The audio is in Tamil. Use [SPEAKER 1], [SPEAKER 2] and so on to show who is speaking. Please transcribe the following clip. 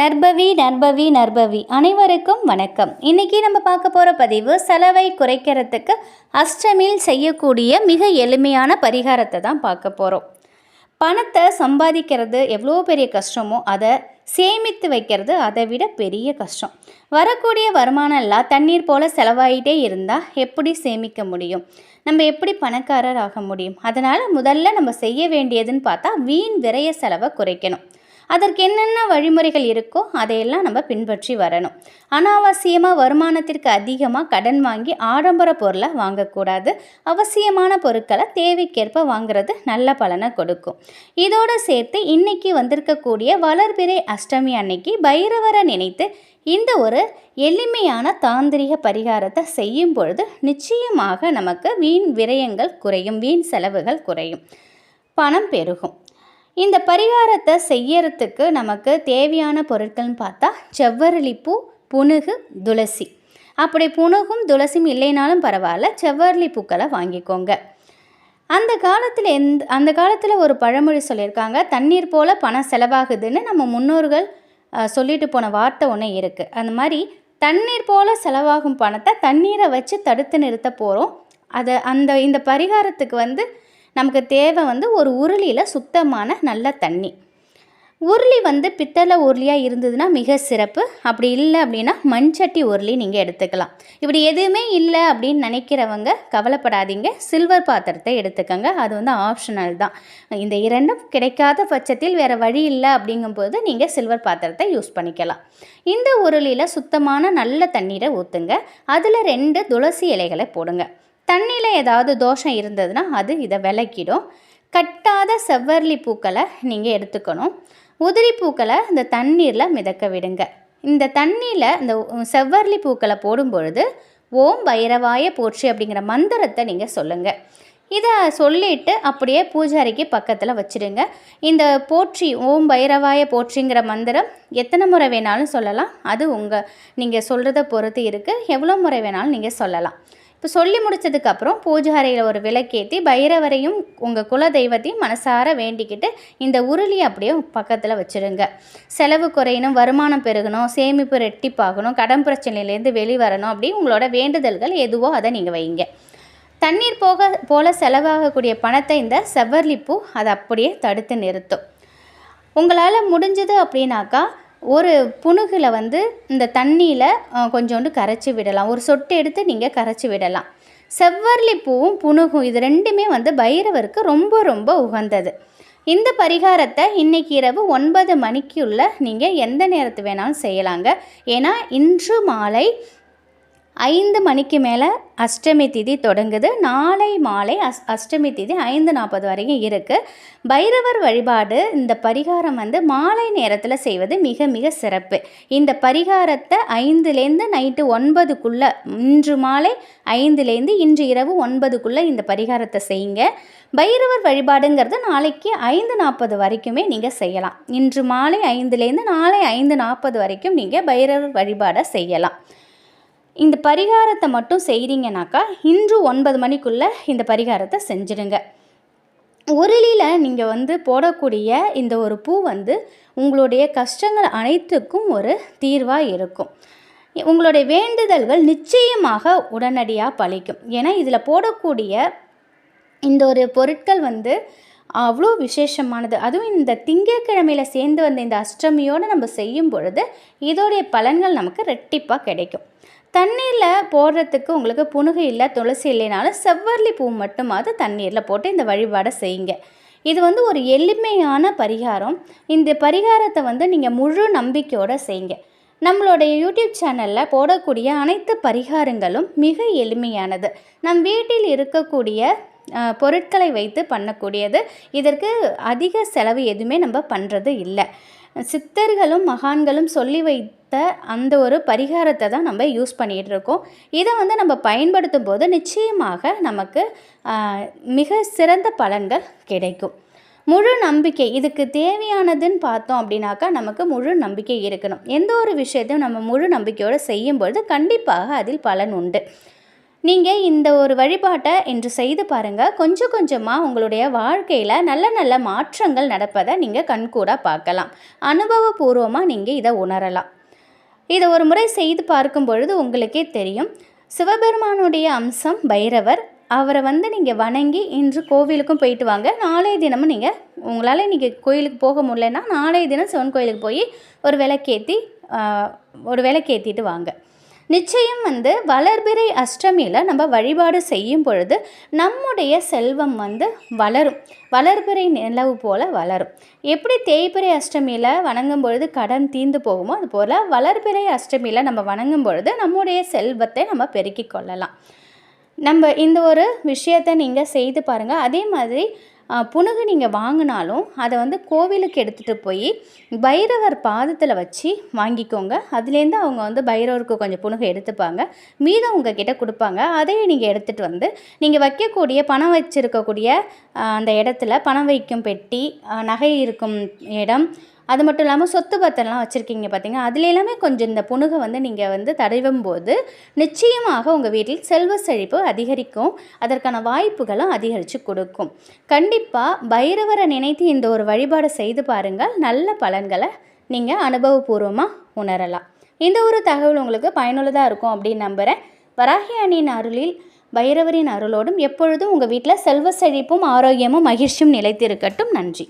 [SPEAKER 1] நர்பவி நர்பவி நர்பவி அனைவருக்கும் வணக்கம். இன்றைக்கி நம்ம பார்க்க போகிற பதிவு செலவை குறைக்கிறதுக்கு அஷ்டமியில் செய்யக்கூடிய மிக எளிமையான பரிகாரத்தை தான் பார்க்க போகிறோம் பணத்தை சம்பாதிக்கிறது எவ்வளோ பெரிய கஷ்டமோ அதை சேமித்து வைக்கிறது அதை விட பெரிய கஷ்டம். வரக்கூடிய வருமானம் எல்லாம் தண்ணீர் போல் செலவாயிட்டே இருந்தால் எப்படி சேமிக்க முடியும்? நம்ம எப்படி பணக்காரர் ஆக முடியும்? அதனால் முதல்ல நம்ம செய்ய வேண்டியதுன்னு பார்த்தா வீண் விரைய செலவை குறைக்கணும். அதற்கு என்னென்ன வழிமுறைகள் இருக்கோ அதையெல்லாம் நம்ம பின்பற்றி வரணும். அனாவசியமாக வருமானத்திற்கு அதிகமாக கடன் வாங்கி ஆடம்பர பொருளை வாங்கக்கூடாது. அவசியமான பொருட்களை தேவைக்கேற்ப வாங்குறது நல்ல பலனை கொடுக்கும். இதோடு சேர்த்து இன்னைக்கு வந்திருக்கக்கூடிய வளர்பிறை அஷ்டமி அன்னைக்கு பைரவரை நினைத்து இந்த ஒரு எளிமையான தாந்திரிக பரிகாரத்தை செய்யும் பொழுது நிச்சயமாக நமக்கு வீண் விரயங்கள் குறையும் வீண் செலவுகள் குறையும். பணம் பெருகும். இந்த பரிகாரத்தை செய்யறதுக்கு நமக்கு தேவையான பொருட்கள்னு பார்த்தா செவ்வரளிப்பூ புனுகு துளசி. அப்படி புனுகும் துளசியும் இல்லைனாலும் பரவாயில்ல செவ்வரளி பூக்களை வாங்கிக்கோங்க. அந்த காலத்தில் எந்த அந்த காலத்தில் ஒரு பழமொழி சொல்லியிருக்காங்க தண்ணீர் போல் பணம் செலவாகுதுன்னு நம்ம முன்னோர்கள் சொல்லிட்டு போன வார்த்தை ஒன்று இருக்குது அந்த மாதிரி தண்ணீர் போல் செலவாகும் பணத்தை தண்ணீரை வச்சு தடுத்து நிறுத்த போகிறோம் அதை அந்த இந்த பரிகாரத்துக்கு வந்து நமக்கு தேவை வந்து ஒரு உருளியில் சுத்தமான நல்ல தண்ணி. உருளி வந்து பித்தளை உருளியாக இருந்ததுன்னா மிக சிறப்பு. அப்படி இல்லை அப்படின்னா மண்சட்டி உருளி நீங்கள் எடுத்துக்கலாம். இப்படி எதுவுமே இல்லை அப்படின்னு நினைக்கிறவங்க கவலைப்படாதீங்க. சில்வர் பாத்திரத்தை எடுத்துக்கோங்க. அது வந்து ஆப்ஷனல் தான். இந்த இரண்டும் கிடைக்காத பட்சத்தில் வேறு வழி இல்லை அப்படிங்கும்போது நீங்கள் சில்வர் பாத்திரத்தை யூஸ் பண்ணிக்கலாம். இந்த உருளியில் சுத்தமான நல்ல தண்ணீரை ஊற்றுங்க அதில் ரெண்டு துளசி இலைகளை போடுங்க. தண்ணியில் ஏதாவது தோஷம் இருந்ததுன்னா அது இதை விளக்கிடும். கட்டாத செவ்வரளி பூக்களை நீங்கள் எடுத்துக்கணும். உதிரி பூக்களை இந்த தண்ணீரில் மிதக்க விடுங்க. இந்த தண்ணியில் இந்த செவ்வரளி பூக்களை போடும் பொழுது ஓம் பைரவாய போற்றி அப்படிங்கிற மந்திரத்தை நீங்கள் சொல்லுங்கள் இதை சொல்லிட்டு அப்படியே பூஜாரிக்கு பக்கத்தில் வச்சிடுங்க. இந்த போற்றி ஓம் பைரவாய போற்றிங்கிற மந்திரம் எத்தனை முறை வேணாலும் சொல்லலாம். அது உங்கள் நீங்கள் சொல்கிறத பொறுத்து இருக்குது எவ்வளோ முறை வேணாலும் நீங்கள் சொல்லலாம். இப்போ சொல்லி முடிச்சதுக்கப்புறம் பூஜை அறையில் ஒரு விளக்கேற்றி பைரவரையும் உங்கள் குல தெய்வத்தையும் மனசார வேண்டிக்கிட்டு இந்த உருளி அப்படியே பக்கத்தில் வச்சுருங்க. செலவு குறையணும் வருமானம் பெருகணும் சேமிப்பு ரெட்டிப்பாகணும் கடன் பிரச்சனையிலேருந்து வெளிவரணும் அப்படி உங்களோட வேண்டுதல்கள் எதுவோ அதை நீங்கள் வைங்க. தண்ணீர் போக போல செலவாகக்கூடிய பணத்தை இந்த செவ்வர்லிப்பூ அதை அப்படியே தடுத்து நிறுத்தும். உங்களால் முடிஞ்சது அப்படின்னாக்கா ஒரு புணுகில் வந்து இந்த தண்ணியில் கொஞ்சோண்டு கரைச்சி விடலாம். ஒரு சொட்டு எடுத்து நீங்கள் கரைச்சி விடலாம். செவ்வரளி பூவும் புணுகும் இது ரெண்டுமே வந்து பைரவருக்கு ரொம்ப ரொம்ப உகந்தது. இந்த பரிகாரத்தை இன்னைக்கு இரவு ஒன்பது மணிக்குள்ளே நீங்கள் எந்த நேரத்து வேணாலும் செய்யலாங்க. ஏன்னா இன்று மாலை ஐந்து மணிக்கு மேலே அஷ்டமி திதி தொடங்குது. நாளை மாலை அஸ் அஷ்டமி திதி ஐந்து நாற்பது வரைக்கும் இருக்குது பைரவர் வழிபாடு இந்த பரிகாரம் வந்து மாலை நேரத்தில் செய்வது மிக மிக சிறப்பு. இந்த பரிகாரத்தை ஐந்துலேருந்து நைட்டு ஒன்பதுக்குள்ளே இன்று மாலை ஐந்துலேருந்து இன்று இரவு ஒன்பதுக்குள்ளே இந்த பரிகாரத்தை செய்யுங்க. பைரவர் வழிபாடுங்கிறது நாளைக்கு ஐந்து நாற்பது வரைக்குமே நீங்கள் செய்யலாம். இன்று மாலை ஐந்துலேருந்து நாளை ஐந்து நாற்பது வரைக்கும் நீங்கள் பைரவர் வழிபாடை செய்யலாம். இந்த பரிகாரத்தை மட்டும் செய்கிறீங்கனாக்கா இன்று ஒன்பது மணிக்குள்ளே இந்த பரிகாரத்தை செஞ்சிடுங்க. உருளியில் நீங்கள் வந்து போடக்கூடிய இந்த ஒரு பூ வந்து உங்களுடைய கஷ்டங்கள் அனைத்துக்கும் ஒரு தீர்வாக இருக்கும். உங்களுடைய வேண்டுதல்கள் நிச்சயமாக உடனடியாக பழிக்கும். ஏன்னா இதில் போடக்கூடிய இந்த ஒரு பொருட்கள் வந்து அவ்வளோ விசேஷமானது. அதுவும் இந்த திங்கட்கிழமையில் சேர்ந்து வந்த இந்த அஷ்டமியோடு நம்ம செய்யும் பொழுது இதோடைய பலன்கள் நமக்கு ரெட்டிப்பாக கிடைக்கும். தண்ணீரில் போடுறதுக்கு உங்களுக்கு புணுகு இல்லை துளசி இல்லைனாலும் செவ்வரளி பூ மட்டுமாவது தண்ணீரில் போட்டு இந்த வழிபாடை செய்யுங்க. இது வந்து ஒரு எளிமையான பரிகாரம். இந்த பரிகாரத்தை வந்து நீங்கள் முழு நம்பிக்கையோடு செய்யுங்க. நம்மளுடைய யூடியூப் சேனலில் போடக்கூடிய அனைத்து பரிகாரங்களும் மிக எளிமையானது. நம் வீட்டில் இருக்கக்கூடிய பொருட்களை வைத்து பண்ணக்கூடியது. இதற்கு அதிக செலவு எதுவுமே நம்ம பண்ணுறது இல்லை. சித்தர்களும் மகான்களும் சொல்லி வைத்த அந்த ஒரு பரிகாரத்தை தான் நம்ம யூஸ் பண்ணிகிட்டு இருக்கோம். இதை வந்து நம்ம பயன்படுத்தும் போது நிச்சயமாக நமக்கு மிக சிறந்த பலன்கள் கிடைக்கும். முழு நம்பிக்கை இதுக்கு தேவையானதுன்னு பார்த்தோம் அப்படின்னாக்கா நமக்கு முழு நம்பிக்கை இருக்கணும். எந்த ஒரு விஷயத்தையும் நம்ம முழு நம்பிக்கையோடு செய்யும்பொழுது கண்டிப்பாக அதில் பலன் உண்டு. நீங்கள் இந்த ஒரு வழிபாட்டை என்று செய்து பாருங்கள் கொஞ்சம் கொஞ்சமாக உங்களுடைய வாழ்க்கையில் நல்ல நல்ல மாற்றங்கள் நடப்பதை நீங்கள் கண்கூடாக பார்க்கலாம். அனுபவபூர்வமாக நீங்கள் இதை உணரலாம். இதை ஒரு முறை செய்து பார்க்கும் பொழுது உங்களுக்கே தெரியும். சிவபெருமானுடைய அம்சம் பைரவர். அவரை வந்து நீங்கள் வணங்கி இன்று கோவிலுக்கும் போயிட்டு வாங்க. நாளைய தினமும் நீங்கள் உங்களால் இன்றைக்கி கோயிலுக்கு போக முடியலன்னா நாளைய தினம் சிவன் கோயிலுக்கு போய் ஒரு விளக்கேற்றி ஒரு விளக்கேற்றிட்டு வாங்க. நிச்சயம் வந்து வளர்பிறை அஷ்டமியில் நம்ம வழிபாடு செய்யும் பொழுது நம்முடைய செல்வம் வந்து வளரும். வளர்பிறை நிலவு போல் வளரும். எப்படி தேய்பிறை அஷ்டமியில் வணங்கும் பொழுது கடன் தீர்ந்து போகுமோ அது போல் வளர்பிறை அஷ்டமியில் நம்ம வணங்கும் பொழுது நம்முடைய செல்வத்தை நம்ம பெருக்கிக் கொள்ளலாம். நம்ம இந்த ஒரு விஷயத்தை நீங்கள் செய்து பாருங்கள் அதே மாதிரி ஆ, நீங்கள் வாங்கினாலும் அதை வந்து கோவிலுக்கு எடுத்துகிட்டு போய் பைரவர் பாதத்தில் வச்சு வாங்கிக்கோங்க. அதுலேருந்து அவங்க வந்து பைரவருக்கு கொஞ்சம் புனுகு எடுத்துப்பாங்க. மீதம் உங்ககிட்ட கொடுப்பாங்க. அதையும் நீங்கள் எடுத்துகிட்டு வந்து நீங்கள் வைக்கக்கூடிய பணம் வச்சுருக்கக்கூடிய அந்த இடத்துல பணம் வைக்கும் பெட்டி நகை இருக்கும் இடம் அது மட்டும் இல்லாமல் சொத்து பத்திரம்லாம் வச்சுருக்கீங்க பார்த்தீங்க அதில் எல்லாமே கொஞ்சம் இந்த புணுகை வந்து நீங்கள் வந்து தடவும் போது நிச்சயமாக உங்கள் வீட்டில் செல்வ செழிப்பு அதிகரிக்கும். அதற்கான வாய்ப்புகளும் அதிகரித்து கொடுக்கும். கண்டிப்பாக பைரவரை நினைத்து இந்த ஒரு வழிபாடு செய்து பாருங்கள். நல்ல பலன்களை நீங்கள் அனுபவபூர்வமாக உணரலாம். இந்த ஒரு தகவல் உங்களுக்கு பயனுள்ளதாக இருக்கும் அப்படின்னு நம்புகிறேன் வராகி அணியின் அருளில் பைரவரின் அருளோடும் எப்பொழுதும் உங்கள் வீட்டில் செல்வ செழிப்பும் ஆரோக்கியமும் மகிழ்ச்சியும் நிலைத்திருக்கட்டும். நன்றி.